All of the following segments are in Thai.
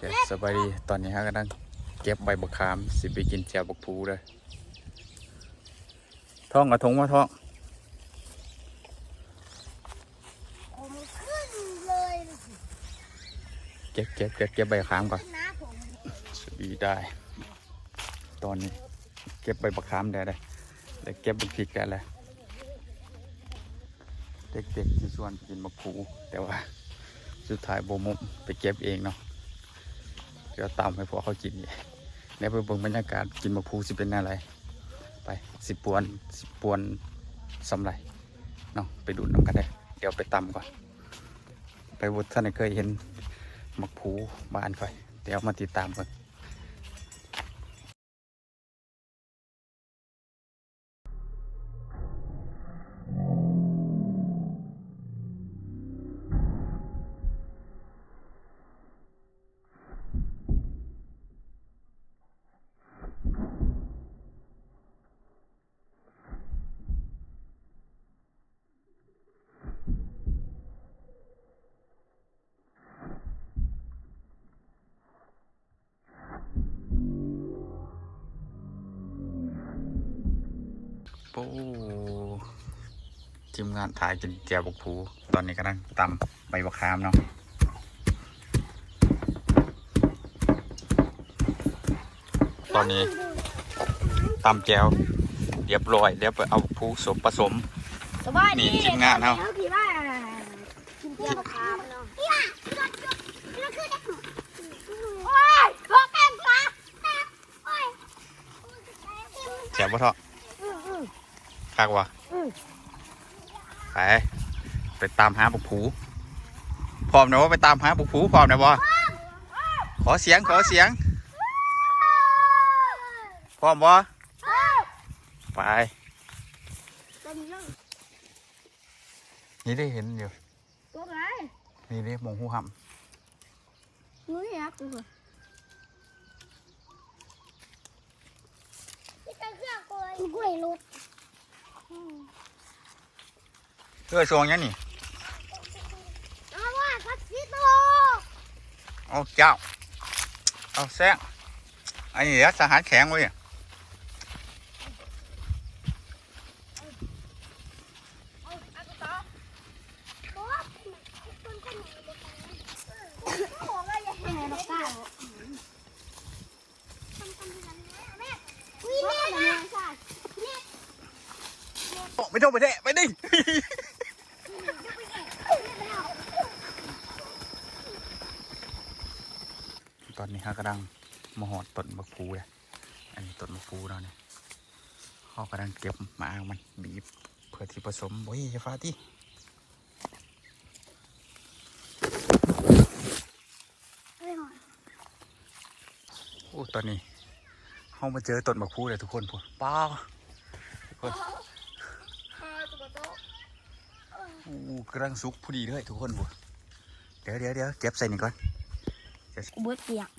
เดี๋ยวสบายดี ตอนนี้ฮะกำลังเก็บใบบักขาม สิไปกินแจวบักพูเลยท่องกระทงมาท่องเก็บเก็บเก็บเก็บใบบักขามก่อนสบีได้ ตอนนี้เก็บใบบักขามได้เลยแล้วเก็บบักพริกได้เลยเด็กๆที่ชวนกินบักพูแต่ว่า สุดท้ายโบมุมไปเก็บเองเนาะ ดี๋ยวตามให้พวกเขากินอีกแล้วไปเบิ่งบรรยากาศกินมะพูสิเป็นอะไร ไปสิปวนสิปวนสำไรเนาะไปดูน้องกันได้เดี๋ยวไปตำก่อน ไปวุฒท่านเคยเห็นมะพูบ้านค่อย เดี๋ยวมาติดตามกัน ปูทีมงานถ่ายกินแจวบักผูตอนนี้กำลังตำใบบักขามเนาะตอนนี้ตำแจวเรียบร้อยเดี๋ยวไปเอาผูสมผสมสบายดีนี่ทีมงานเฮาพี่ว่ากินเที่ยวคามเนาะพี่ว่าเราเราคือได้โอ้ยขอแก้มฟ้าโอ้ยแจวบ่เถาะอืมอืม คักวะอืมไป ไปตามหาบักผูพร้อมนะว่าไปตามหาบักผูพร้อมนะบ่ขอเสียงขอเสียงพร้อมบ่ไปตัวนี้เรื่องนี่ได้เห็นอยู่ตัวไหนนี่ได้มองหูห่ำนุ้ยอะกูเหรอที่เป็นเครื่องกล้วยกล้วยรถ เออช่วงนี้นี่เอาว่าพักซิโตเอาเจ้า เอาแซงอันนี้เดี๋ยวสหารแข็งไว้อะ เอาเอาไปต่อโอ๊ยคนคนไหนเลยโอ้ยอย่าให้เราก้าวทำทำทำแม่อุ้ยแม่นะแม่ โอ้ ไม่ต้องไปเทะไปดิ ตอนนี้ฮะกำลังมหอดต้นมะพร้าวเลยอันนี้ต้นมะพร้าวเราเนี่ยเขากำลังเก็บหมากมันบีบเพื่อที่ผสมโอ้ยอย่าฟ้าที่โอ้ตอนนี้เขามาเจอต้นมะพร้าวเลยทุกคนพวกป้าทุกคน เออตุ๊กโต๊ะ อู้ กำลังสุกพอดีเลยทุกคนพวกเดี๋ยวเดี๋ยวเดี๋ยวเก็บใส่นี่ก่อนกูเบิดเกียก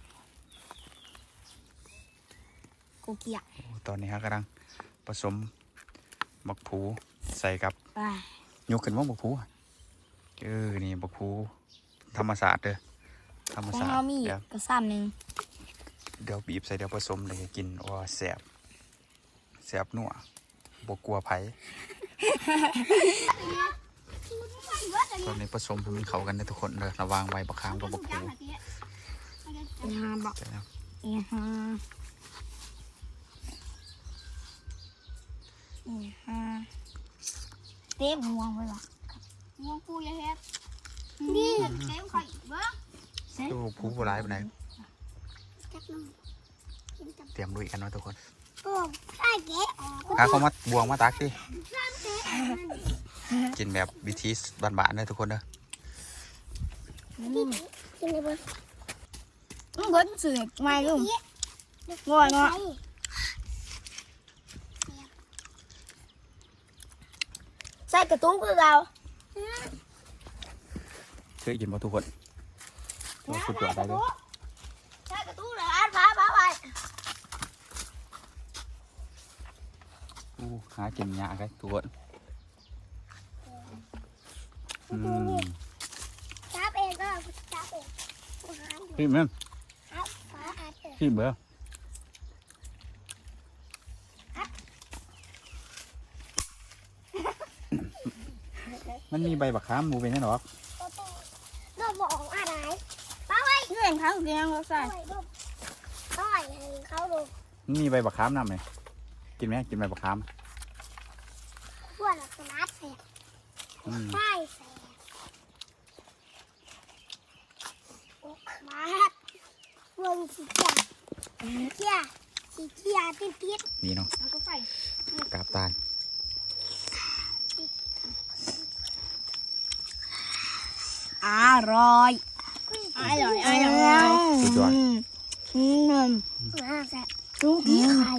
กูเกียกโอ้ตอนนี้ฮะกำลังผสมบักผูใส่กับไปยกขึ้นว่าบักผูอะเออนี่บักผูธรรมศาสตร์เด้อธรรมของศาสตเราร์มีเดี๋ยวกระซ้ำหนึ่งเดี๋ยวบีบใส่เดี๋ยวผสมเลยกินว่าแสบแสบนัวบกกลัวไผ ตอนนี้ผสมให้มันเข้ากันได้ทุกคนเลยระวางไว้บักคามกับบักผูอีห้าบอกเสร็จแล้วอีห้าอีห้าเต็มหัวไปหรอหัวกูอย่าเฮ็ดนี่เต็มไข่เบิ้งดูผูโบราณไปไหนเตรียมลุยกันเนาะทุกคนก็ใช่เก๊ ออกหาเขามาบวงมาตักดิกินแบบวิธีบ้านๆเลยทุกคนเด้อกินเลยเบิ้งมึงเบิ้งสื่อไม่ลุงง่อยเนาะใส่กระตุ้งคือเราเคยกินมาทุกคนว่าสุดยอดได้เลย ใส่กระตุ้งเลยอันพาพาไป อู้หากินยากเลยทุกคนอืมจับเองก็จับเองพี่แม่นขี้เบื่อมันมีใบบักขามหมูเป็นแน่หรอเราบอกอะไรป้าไว้เงื่อนเขาเกียงเราใส่ต้อยลูกต้อยให้เขาดูมันมีใบบักขามนำไหม กินไหมกินใบบักขามพวกเราสลัดเสร็จอืมใช่เสร็จโอ้มาเมืองสีเขียวเขียวสีเขียวติดติดนี่เนาะแล้วก็ใส่กาบตาลอร่อย อร่อย อร่อยสุดยอดอืม มาแซ่บลุงพี่ไข่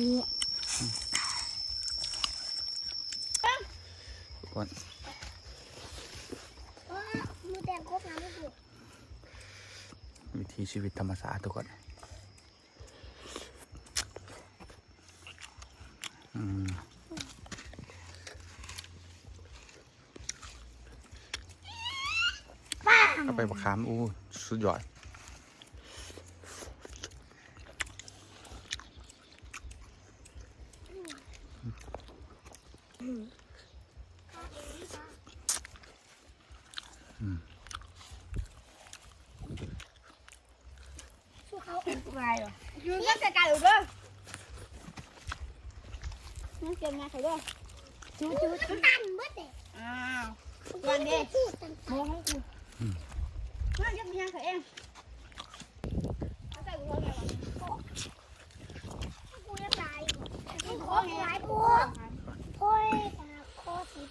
กคนมือแดงครบน้ำไม่ถูกวิถีชีวิตธรรมศาสตร์ทุกคนอืมก็ไปบักขามอู้สุดยอด สู้เขาไรเหรอยืนก็จะกันหรือเปล่านั่นเกมงาเขาด้วยจูจูจูตันเบิดเลยอ้าววันนี้จูตันโมของกูนั่นยังมีงานเขาเองเขาใส่กูเท่าไหร่วะกูยังตายกูขอหลายบัวโอ้ยปากคอสิ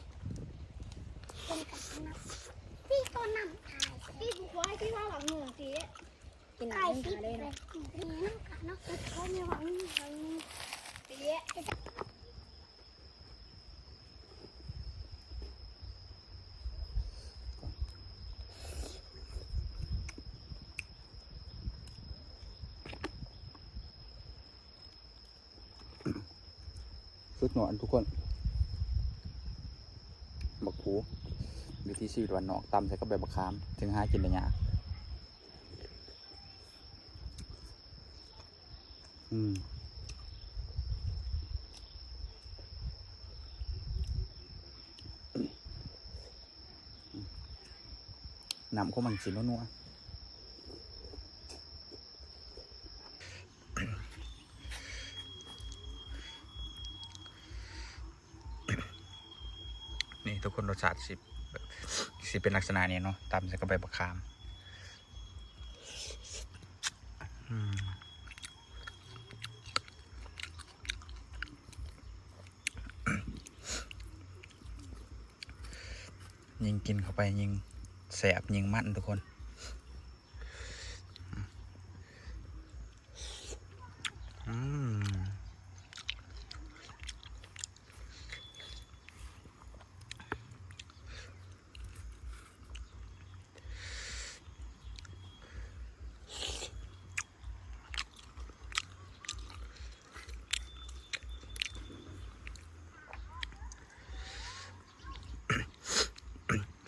เป็นกับนักพี่ต้นน้ำตาย พี่กูขอให้พี่ว่าหลังหนึ่งสี กินไก่น้ำฟิขาเลยนี่น้ำกัดน้ำกัดเขาไม่หวังหวังสีสุดหนอนทุกคน บักคูวิถีชีวิตวันนอกตำใส่กับใบบักขาม ถึงหากินได้ยาก อืมน้ำของมันสีนัวนี่ทุกคนรสชาติสิสิเป็นลักษณะนี้เนาะตำใส่กับใบบักขามอืมยิง กินเข้าไปยิงแสบยิงมันทุกคน อืม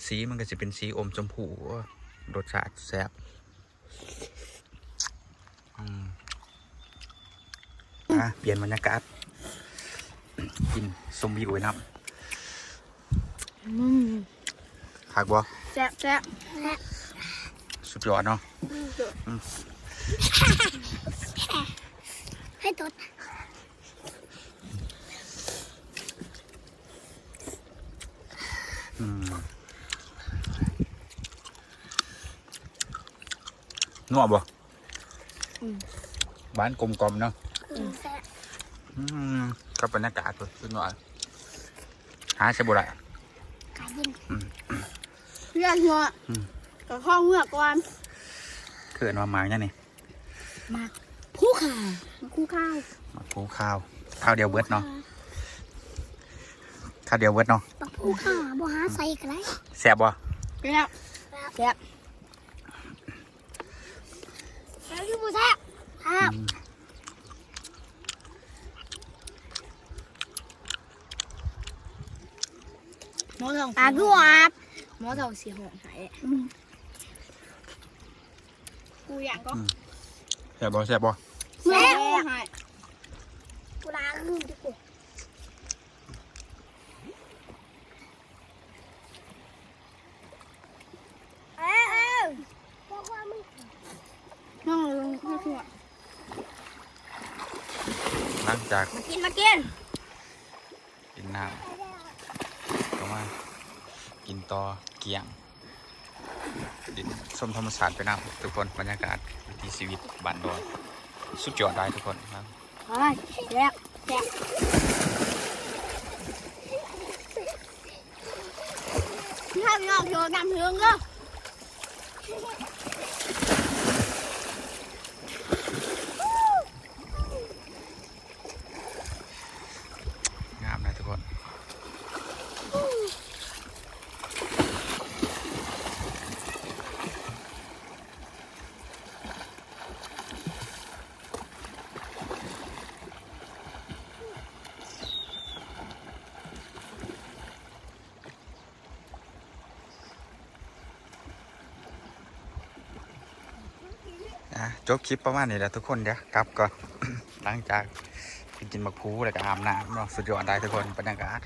สีมันก็จะเป็นสีอมชมพูรสชาติแซ่บอืมอะเปลี่ยนบรรยากาศ กินสมวิวไว้น้อืมำผักบ่แซ่บแซ่บสุดยอดเนาะให้ตดอืม นัวบ่บ้านกลมๆเนาะแซ่บอืมกับบรรยากาศสุดยอดหาใช่บุไรกายินเพื่อนหัวอืม กับข้าวเมื่อก่อนเกิดมาหมากเนี่ยนี่คู่ข่าวคู่ข้าวมาปูข้าวข้าวเดียวเบิดเนาะข้าวเดียวเบิดเนาะปักผู้ข้าบ่หาใส่กันเลยแซ่บบ่เป็นแล้ว แซ่บ แล้วอยู่บ่แซ่บครับอืมหมอทองอาดูอาบหมอทองสีหงหายกูอยากก็แซ่บบ่แซ่บบ่แซ่บหายกูลาคือดิกูเอ้ยเอ้ยพวกว่ามึง น้องลงข้าวถั่ว หลังจากมากินมากินกินน้ำก็มากินต่อเกียงดินส้มธรรมศาสตร์ไปน้ำทุกคนบรรยากาศวิถีชีวิตบ้านดอยสุดยอดได้ทุกคนครับเฮ้ยแซ่บแซ่บถ้าพี่น้องโชว์กำเทืองก็ งามนะทุกคนอะ จบคลิปประมาณนี้แหล้วทุกคนเดี๋ยวกลับก่อนหลังจากกินบักพูแล้วก็อาบน้ำเนาะสุดยอดได้ทุกคนบรรยากาศ